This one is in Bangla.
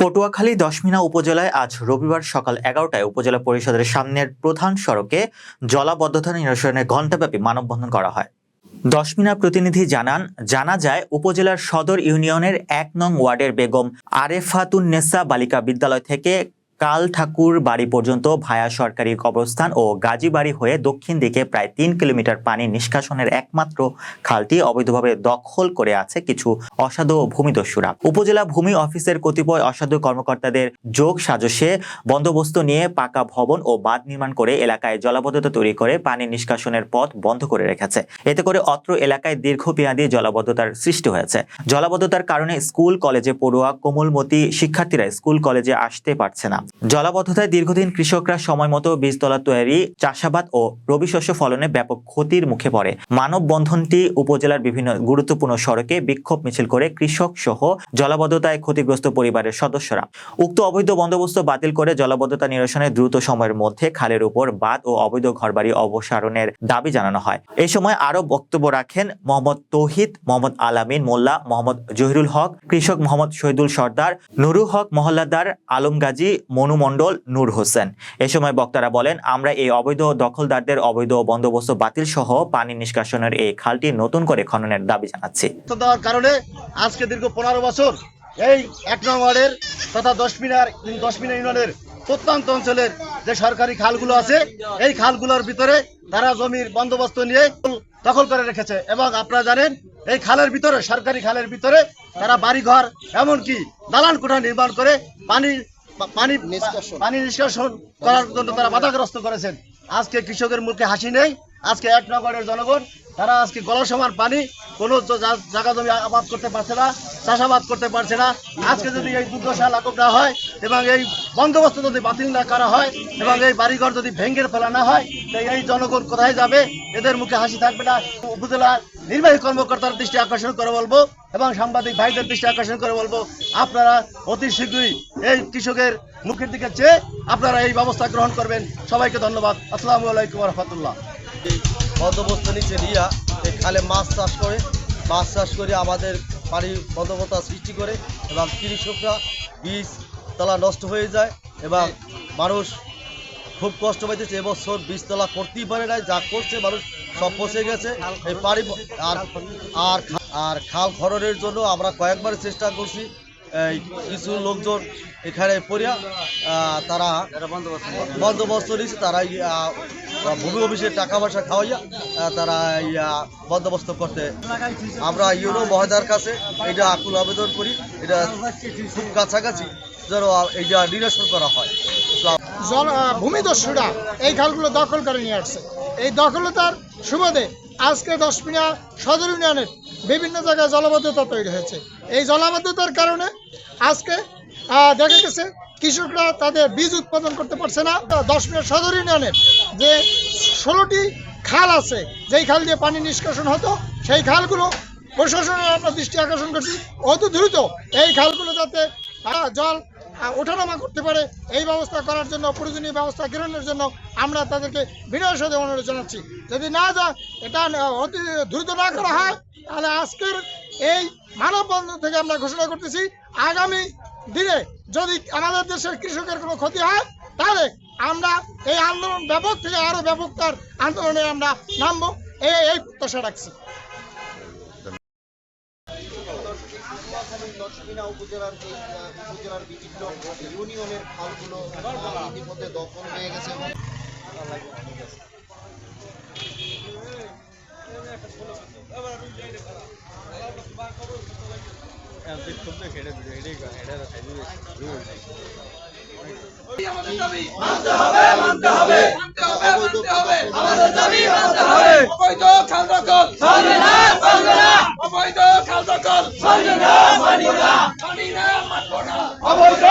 পটুয়াখালী দশমিনা উপজেলায় আজ রবিবার সকাল এগারোটায় উপজেলা পরিষদের সামনের প্রধান সড়কে জলাবদ্ধতা নিরসনে ঘণ্টাব্যাপী মানববন্ধন করা হয়। দশমিনা প্রতিনিধি জানান, জানা যায় উপজেলার সদর ইউনিয়নের এক নং ওয়ার্ডের বেগম আরেফাতুন নেসা বালিকা বিদ্যালয় থেকে কাল ঠাকুর বাড়ি পর্যন্ত ভায়া সরকারি কবরস্থান ও গাজীবাড়ি হয়ে দক্ষিণ দিকে প্রায় তিন কিলোমিটার পানি নিষ্কাশনের একমাত্র খালটি অবৈধভাবে দখল করে আছে কিছু অসাধু ভূমিদস্যুরা। উপজেলা ভূমি অফিসের কতিপয় অসাধু কর্মকর্তাদের যোগ সাজসে বন্দোবস্ত নিয়ে পাকা ভবন ও বাঁধ নির্মাণ করে এলাকায় জলাবদ্ধতা তৈরি করে পানি নিষ্কাশনের পথ বন্ধ করে রেখেছে। এতে করে অত্র এলাকায় দীর্ঘমেয়াদী জলাবদ্ধতার সৃষ্টি হয়েছে। জলাবদ্ধতার কারণে স্কুল, কলেজে পড়ুয়া, কোমলমতি শিক্ষার্থীরা স্কুল, কলেজে আসতে পারছে না। জলাবদ্ধতায় দীর্ঘদিন কৃষকরা সময় মতো বীজতলা তৈরি, চাষাবাদ ও রবি শস্য ফলনে ব্যাপক ক্ষতির মুখে পড়ে। মানববন্ধনটি উপজেলার বিভিন্ন গুরুত্বপূর্ণ সড়কে বিক্ষোভ মিছিল করে কৃষক সহ জলাবদ্ধতায় ক্ষতিগ্রস্ত পরিবারের সদস্যরা। উক্ত অবৈধ বন্দোবস্ত বাতিল করে জলাবদ্ধতা নিরসনে দ্রুত সময়ের মধ্যে খালের উপর বাঁধ ও অবৈধ ঘরবাড়ি অবসারণের দাবি জানানো হয়। এই সময় আরও বক্তব্য রাখেন মোহাম্মদ তৌহিদ, মোহাম্মদ আলামিন মোল্লা, মোহাম্মদ জহিরুল হক, কৃষক মোহাম্মদ শহীদুল সর্দার নুরু হক মহল্লাদার আলম গাজী মনু মণ্ডল নূর হোসেন। এ সময় বক্তারা বলেন, আমরা এই অবৈধ দখলদারদের অবৈধ বন্দোবস্ত বাতিল সহ পানি নিষ্কাশনের এই খালটি নতুন করে খননের দাবি জানাচ্ছি। কারণে আজকে দীর্ঘ পনেরো বছর এই এক নং ওয়ার্ডের তথা দশ মিনার দশ মিনার ইউনিয়নের প্রত্যন্ত অঞ্চলের যে সরকারি খালগুলো আছে, এই খালগুলোর ভিতরে তারা জমির বন্দোবস্ত নিয়ে দখল করে রেখেছে এবং আপনারা জানেন, এই খালের ভিতরে, সরকারি খালের ভিতরে তারা বাড়িঘর, এমনকি দালান কোঠা নির্মাণ করে পানি পানি পানি নিষ্কাশন করার জন্য তারা বাধাগ্রস্ত করেছেন। আজকে কৃষকের মুখে হাসি নেই। আজকে এক নগরের জনগণ তারা আজকে গলসমান পানি কোনো জায়গা জমি আবাদ করতে পারছে না। চাষাবাদ করতে পারছে না। আজকে যদি এই দুর্দশা লাঘব না হয় এবং এই বন্দোবস্ত যদি বাতিল না করা হয় এবং এই বাড়িঘর যদি ভেঙে ফেলা না হয় তো এই জনগণ কোথায় যাবে? এদের মুখে হাসি থাকবে না। উপজেলা নির্বাহী কর্মকর্তার দৃষ্টি আকর্ষণ করে বলব এবং সাংবাদিক ভাইদের দৃষ্টি আকর্ষণ করে বলব, আপনারা অতি শীঘ্রই এই কৃষকের মুখের দিকে চেয়ে আপনারা এই ব্যবস্থা গ্রহণ করবেন। সবাইকে ধন্যবাদ। আসসালামু আলাইকুম রহমতুল্লাহ বন্দোবস্ত নিচে নিয়ে এই খালে মাছ চাষ করে, মাছ চাষ করে আমাদের পানি বন্ধবতা সৃষ্টি করে এবং কৃষকরা বীজ, তলা নষ্ট হয়ে যায় এবং মানুষ খুব কষ্ট পাইতেছে। এবছর বীজতলা করতেই পারে না যা করছে মানুষ সব পচে গেছে। এই পানি আর আর খাল খরনের জন্য আমরা কয়েকবার চেষ্টা করছি। কিছু লোকজন এখানে পড়িয়া তারা বন্দোবস্ত নিচ্ছে, তারা ভূমি অফিসে টাকা পয়সা খাওয়াইয়া তারা বন্দোবস্ত করতে। আমরা ইউনো মহোদয়ের কাছে এটা আকুল আবেদন করি, এটা খুব কাছাকাছি যেন এইটা নিরসন করা হয়। ভূমিদস্যুরা এই খালগুলো দখল করে নিয়ে আসছে। এই দখলতার সুবাদে আজকে দশমিনা সদর ইউনিয়নের বিভিন্ন জায়গায় জলবদ্ধতা তৈরি হয়েছে। এই জলাবদ্ধতার কারণে আজকে দেখা গেছে, কৃষকরা তাদের বীজ উৎপাদন করতে পারছে না। দশ মিনিট সদর ইউনিয়নের যে ষোলোটি খাল আছে, যেই খাল দিয়ে পানি নিষ্কাশন হতো, সেই খালগুলো প্রশাসনের আমরা দৃষ্টি আকর্ষণ করছি। অত দ্রুত এই খালগুলো যাতে জল ওঠানামা করতে পারে, এই ব্যবস্থা করার জন্য, প্রয়োজনীয় ব্যবস্থা গ্রহণের জন্য আমরা তাদেরকে বিনয়ের সাথে অনুরোধ জানাচ্ছি। যদি না যা এটা অতি দ্রুত না করা হয়, তাহলে আজকের এই মানববন্ধন থেকে আমরা ঘোষণা করতেছি, আগামী দিনে যদি আমাদের দেশের কৃষকের কোনো ক্ষতি হয়, তাহলে আমরা এই আন্দোলন ব্যাপক থেকে আরও ব্যাপকতার আন্দোলনে আমরা নামবো। এই এই প্রত্যাশা রাখছি। উপজেলার বিভিন্ন ইউনিয়নের খালগুলো ইতিমধ্যে দখল হয়ে গেছে। মানতে হবে মানতে হবে মানতে হবে মানতে হবে আমাদের দাবি মানতে হবে অবৈধ খাল দখল চলবে না চলবে না অবৈধ খাল দখল চলবে না মানব না মানি না মানব না অবৈধ